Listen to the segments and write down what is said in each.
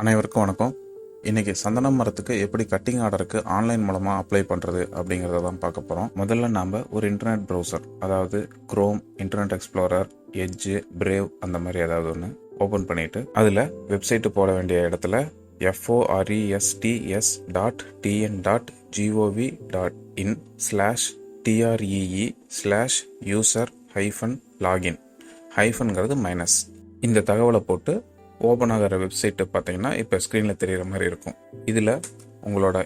அனைவருக்கும் வணக்கம். இன்றைக்கி சந்தனம் மரத்துக்கு எப்படி கட்டிங் ஆர்டருக்கு ஆன்லைன் மூலமாக அப்ளை பண்ணுறது அப்படிங்கிறத தான் பார்க்க போகிறோம் முதல்ல நாம் ஒரு இன்டர்நெட் ப்ரௌசர் அதாவது Chrome internet explorer Edge Brave அந்த மாதிரி ஏதாவது ஒன்று ஓப்பன் பண்ணிவிட்டு அதில் வெப்சைட்டு போட வேண்டிய இடத்துல FORESTS dot TN dot GOV dot in slash TREE slash user hyphen login ஹைஃபன்கிறது minus இந்த தகவலை போட்டு ஓப்பன் ஆகிற வெப்சைட்டு பார்த்தீங்கன்னா இப்போ ஸ்க்ரீனில் தெரிகிற மாதிரி இருக்கும். இதில் உங்களோட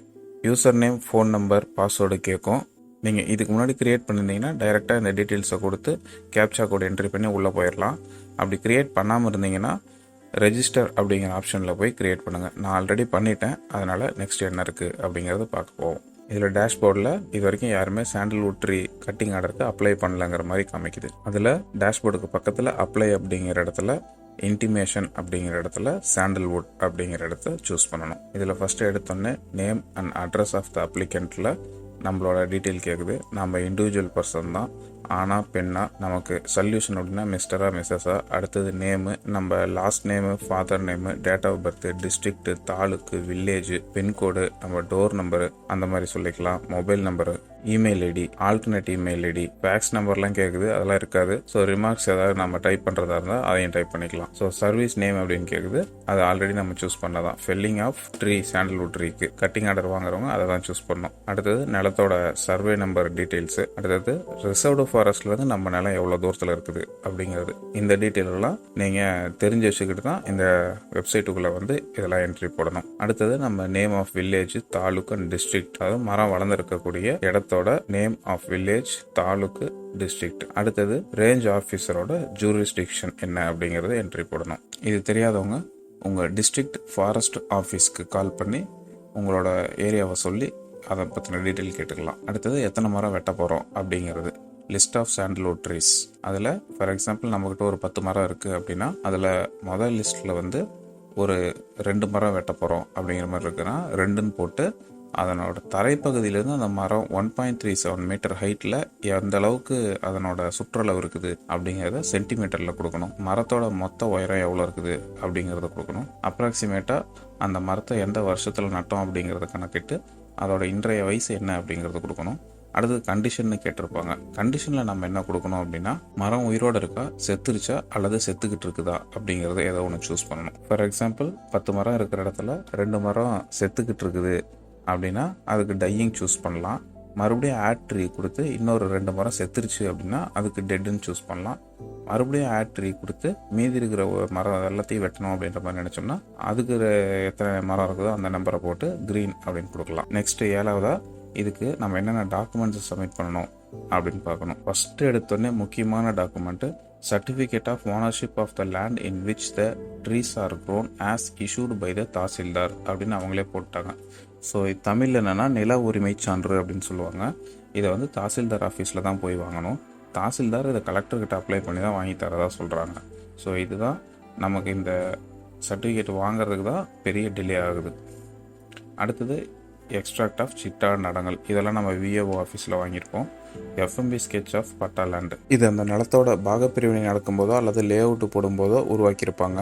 user name phone number password கேட்கும். நீங்கள் இதுக்கு முன்னாடி கிரியேட் பண்ணியிருந்தீங்கன்னா டைரெக்டாக இந்த டீட்டெயில்ஸை கொடுத்து கேப்சா கோட் என்ட்ரி பண்ணி உள்ளே போயிடலாம். அப்படி கிரியேட் பண்ணாமல் இருந்தீங்கன்னா ரெஜிஸ்டர் அப்படிங்கிற ஆப்ஷனில் போய் கிரியேட் பண்ணுங்கள் நான் ஆல்ரெடி பண்ணிட்டேன். அதனால் நெக்ஸ்ட் என்ன இருக்குது அப்படிங்கிறத பார்க்க போவோம். இதில் டேஷ்போர்டில் இது வரைக்கும் யாருமே சாண்டில்வுட் ட்ரீ கட்டிங் ஆர்டருக்கு அப்ளை பண்ணலங்கிற மாதிரி காமிக்குது. அதில் டேஷ்போர்டுக்கு பக்கத்தில் அப்ளை அப்படிங்கிற இடத்துல இன்டிமேஷன் அப்படிங்கிற இடத்துல சாண்டல்வுட் அப்படிங்கிற இடத்த சூஸ் பண்ணணும். இதில் ஃபஸ்ட்டு எடுத்தோன்னே name and address of the அப்ளிகண்ட்டில் நம்மளோட டீட்டெயில் கேட்குது நம்ம இண்டிவிஜுவல் பர்சன் தான் ஆனா பெண்ணா நமக்கு சொல்யூஷன் அப்படின்னா மிஸ்டரா மிஸ்ஸஸா அடுத்தது நேமு நம்ம last name father name date of birth district taluk village pincode நம்ம டோர் நம்பரு அந்த மாதிரி சொல்லிக்கலாம். Mobile number email ID alternate email ID fax நம்பர்லாம் கேட்குது அதெல்லாம் இருக்காது. ஸோ ரிமார்க்ஸ் ஏதாவது நம்ம டைப் பண்ணுறதா இருந்தால் அதையும் டைப் பண்ணிக்கலாம். ஸோ சர்வீஸ் நேம் அப்படின்னு கேட்குது அது ஆல்ரெடி நம்ம சூஸ் பண்ணதான். ஃபெல்லிங் ஆஃப் ட்ரீ சாண்டல்வுட் ட்ரீக்கு கட்டிங் ஆர்டர் வாங்குறவங்க அதை தான் சூஸ் பண்ணோம் அடுத்தது நிலத்தோட சர்வே நம்பர் டீட்டெயில்ஸ் அடுத்தது ரிசர்வ்டு ஃபாரஸ்ட்லேருந்து நம்ம நிலம் எவ்வளோ தூரத்தில் இருக்குது அப்படிங்கிறது. இந்த டீட்டெயிலெல்லாம் நீங்கள் தெரிஞ்சு வச்சுக்கிட்டு தான் இந்த வெப்சைட்டுக்குள்ளே வந்து இதெல்லாம் என்ட்ரி போடணும். அடுத்தது நம்ம name of village taluk and district அதாவது மரம் வளர்ந்துருக்கக்கூடிய இடத்தோட name of village taluk district அடுத்தது ரேஞ்ச் ஆஃபீஸரோட ஜூரிஸ்டிக்ஷன் என்ன அப்படிங்கிறத என்ட்ரி போடணும். இது தெரியாதவங்க உங்கள் டிஸ்ட்ரிக்ட் ஃபாரஸ்ட் ஆஃபீஸ்க்கு கால் பண்ணி உங்களோட ஏரியாவை சொல்லி அதை பற்றின டீட்டெயில் கேட்டுக்கலாம். அடுத்தது எத்தனை மரம் வெட்ட போகிறோம் அப்படிங்கிறது. லிஸ்ட் ஆஃப் சாண்டல்வுட் ட்ரீஸ் அதில் ஃபார் எக்ஸாம்பிள் நம்மக்கிட்ட ஒரு பத்து மரம் இருக்குது அப்படின்னா அதில் முதல் லிஸ்ட்டில் வந்து ஒரு ரெண்டு மரம் வெட்ட போகிறோம் அப்படிங்கிற மாதிரி இருக்குன்னா ரெண்டுன்னு போட்டு அதனோட தரைப்பகுதியிலேருந்து அந்த மரம் one point three seven metre ஹைட்டில் எந்த அளவுக்கு அதனோட சுற்றளவு இருக்குது அப்படிங்கிறத சென்டிமீட்டரில் கொடுக்கணும். மரத்தோட மொத்த உயரம் எவ்வளோ இருக்குது அப்படிங்கிறத கொடுக்கணும். அப்ராக்சிமேட்டாக அந்த மரத்தை எந்த வருஷத்தில் நட்டோம் அப்படிங்கிறத கணக்கிட்டு அதோட இன்றைய வயசு என்ன அப்படிங்கிறத கொடுக்கணும். அடுத்தது கண்டிஷன்னு கேட்டிருப்பாங்க. கண்டிஷனில் நம்ம என்ன கொடுக்கணும் அப்படின்னா மரம் உயிரோடு இருக்கா செத்துருச்சா அல்லது செத்துக்கிட்டு இருக்குதா அப்படிங்கிறத ஏதோ ஒன்று சூஸ் பண்ணணும். ஃபார் எக்ஸாம்பிள் பத்து மரம் இருக்கிற இடத்துல ரெண்டு மரம் செத்துக்கிட்டு இருக்குது அப்படின்னா அதுக்கு டையிங் சூஸ் பண்ணலாம். மறுபடியும் ஆட் ட்ரீ கொடுத்து இன்னொரு ரெண்டு மரம் செத்துருச்சு அப்படின்னா அதுக்கு டெட்டுன்னு சூஸ் பண்ணலாம். மறுபடியும் ஆட் ட்ரீ கொடுத்து மீதி இருக்கிற மரம் எல்லாத்தையும் வெட்டணும் அப்படின்ற மாதிரி நினச்சோம்னா அதுக்கு எத்தனை மரம் இருக்குதோ அந்த நம்பரை போட்டு க்ரீன் அப்படின்னு கொடுக்கலாம். நெக்ஸ்ட் ஏழாவதா இதுக்கு நம்ம என்னென்ன டாக்குமெண்ட்ஸ் சப்மிட் பண்ணணும் அப்படின்னு பார்க்கணும். ஃபஸ்ட்டு எடுத்தோடனே முக்கியமான document certificate of ownership of the land in which the trees are grown as issued by the tahsildar அப்படின்னு அவங்களே போட்டாங்க. ஸோ தமிழில் என்னென்னா நில உரிமை சான்று அப்படின்னு சொல்லுவாங்க. இதை வந்து தாசில்தார் ஆஃபீஸில் தான் போய் வாங்கணும். தாசில்தார் இதை கலெக்டர்கிட்ட அப்ளை பண்ணி தான் வாங்கி தரதா சொல்கிறாங்க ஸோ இதுதான் நமக்கு இந்த சர்டிஃபிகேட் வாங்குறதுக்கு தான் பெரிய டிலே ஆகுது. அடுத்தது எக்ஸ்ட்ராக்ட் ஆஃப் சிட்டா நடங்கள் இதெல்லாம் நம்ம விஏஓ ஆஃபீஸில் வாங்கியிருப்போம் F M B sketch of patta land இது அந்த நிலத்தோட பாகப்பிரிவினை நடக்கும்போதோ அல்லது லே அவுட்டு போடும்போதோ உருவாக்கியிருப்பாங்க.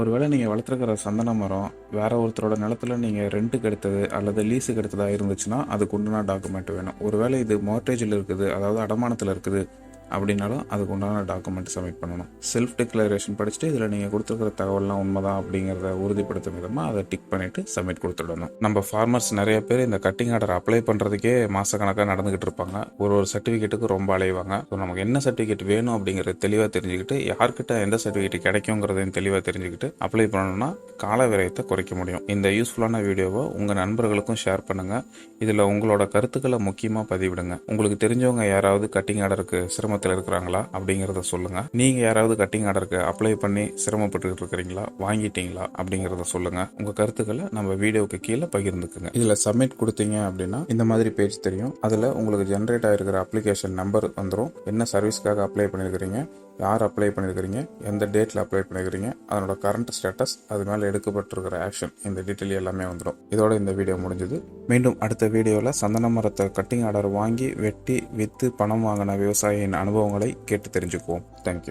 ஒருவேளை நீங்கள் வளர்த்துருக்கிற சந்தன மரம் வேற ஒருத்தரோட நிலத்துல நீங்கள் ரெண்ட்டுக்கு எடுத்தது அல்லது லீஸுக்கு எடுத்ததாக இருந்துச்சுன்னா அதுக்கு உண்டான டாக்குமெண்ட் வேணும். ஒருவேளை இது மார்டேஜில் இருக்குது அதாவது அடமானத்தில் இருக்குது. அப்படின்னாலும் அதுக்கு உண்டான டாக்குமெண்ட் சப்மிட் பண்ணணும். செல்ஃப் டிக்ளரேஷன் படிச்சுட்டு இதில் நீங்கள் கொடுத்துருக்கிற தகவல்லாம் உண்மைதான் அப்படிங்கிறத உறுதிப்படுத்தும் விதமாக அதை டிக் பண்ணிட்டு சப்மிட் கொடுத்துடணும். நம்ம ஃபார்மர்ஸ் நிறைய பேர் இந்த கட்டிங் ஆர்டர் அப்ளை பண்ணுறதுக்கே மாதக்கணக்காக நடந்துகிட்டு இருப்பாங்க. ஒரு ஒரு சர்டிஃபிகேட்டுக்கு ரொம்ப அலைவாங்க. ஸோ நமக்கு என்ன சர்டிஃபிகேட் வேணும் அப்படிங்கிறத தெளிவாக தெரிஞ்சுக்கிட்டு யார்கிட்ட எந்த சர்டிஃபிகேட் கிடைக்குங்கிறதையும் தெளிவாக தெரிஞ்சுக்கிட்டு அப்ளை பண்ணணும்னா கால விரயத்தை குறைக்க முடியும். இந்த யூஸ்ஃபுல்லான வீடியோவை உங்கள் நண்பர்களுக்கும் ஷேர் பண்ணுங்கள் இதில் உங்களோட கருத்துக்களை முக்கியமாக பதிவிடுங்க. உங்களுக்கு தெரிஞ்சவங்க யாராவது கட்டிங் ஆர்டருக்கு சிரமத்தில் இருக்கிறாங்களா அப்படிங்கிறத சொல்லுங்க. நீங்க யாராவது கட்டிங் ஆர்டருக்கு அப்ளை பண்ணி சிரமப்பட்டு இருக்கிறீங்களா? வாங்கிட்டீங்களா? அப்படிங்கிறத சொல்லுங்க. உங்க கருத்துக்களை நம்ம வீடியோவுக்கு கீழே பகிர்ந்துக்குங்க. இதுல சப்மிட் கொடுத்தீங்க அப்படின்னா இந்த மாதிரி பேஜ் தெரியும். அதுல உங்களுக்கு ஜென்ரேட் ஆயிருக்கிற அப்ளிகேஷன் நம்பர் வந்துடும் என்ன சர்வீஸ்க்காக அப்ளை பண்ணிருக்கிறீங்க? யார் அப்ளை பண்ணியிருக்கிறீங்க எந்த டேட்டில் அப்ளை பண்ணியிருக்கிறீங்க அதனோட கரண்ட் ஸ்டேட்டஸ் அது மேலே எடுக்கப்பட்டிருக்கிற ஆக்ஷன் இந்த டீட்டெயில் எல்லாமே வந்துடும் இதோட இந்த வீடியோ முடிஞ்சது. மீண்டும் அடுத்த வீடியோவில் சந்தன மரத்தை கட்டிங் ஆர்டர் வாங்கி வெட்டி விற்று பணம் வாங்கின விவசாயியின் அனுபவங்களை கேட்டு தெரிஞ்சுக்குவோம். தேங்க்யூ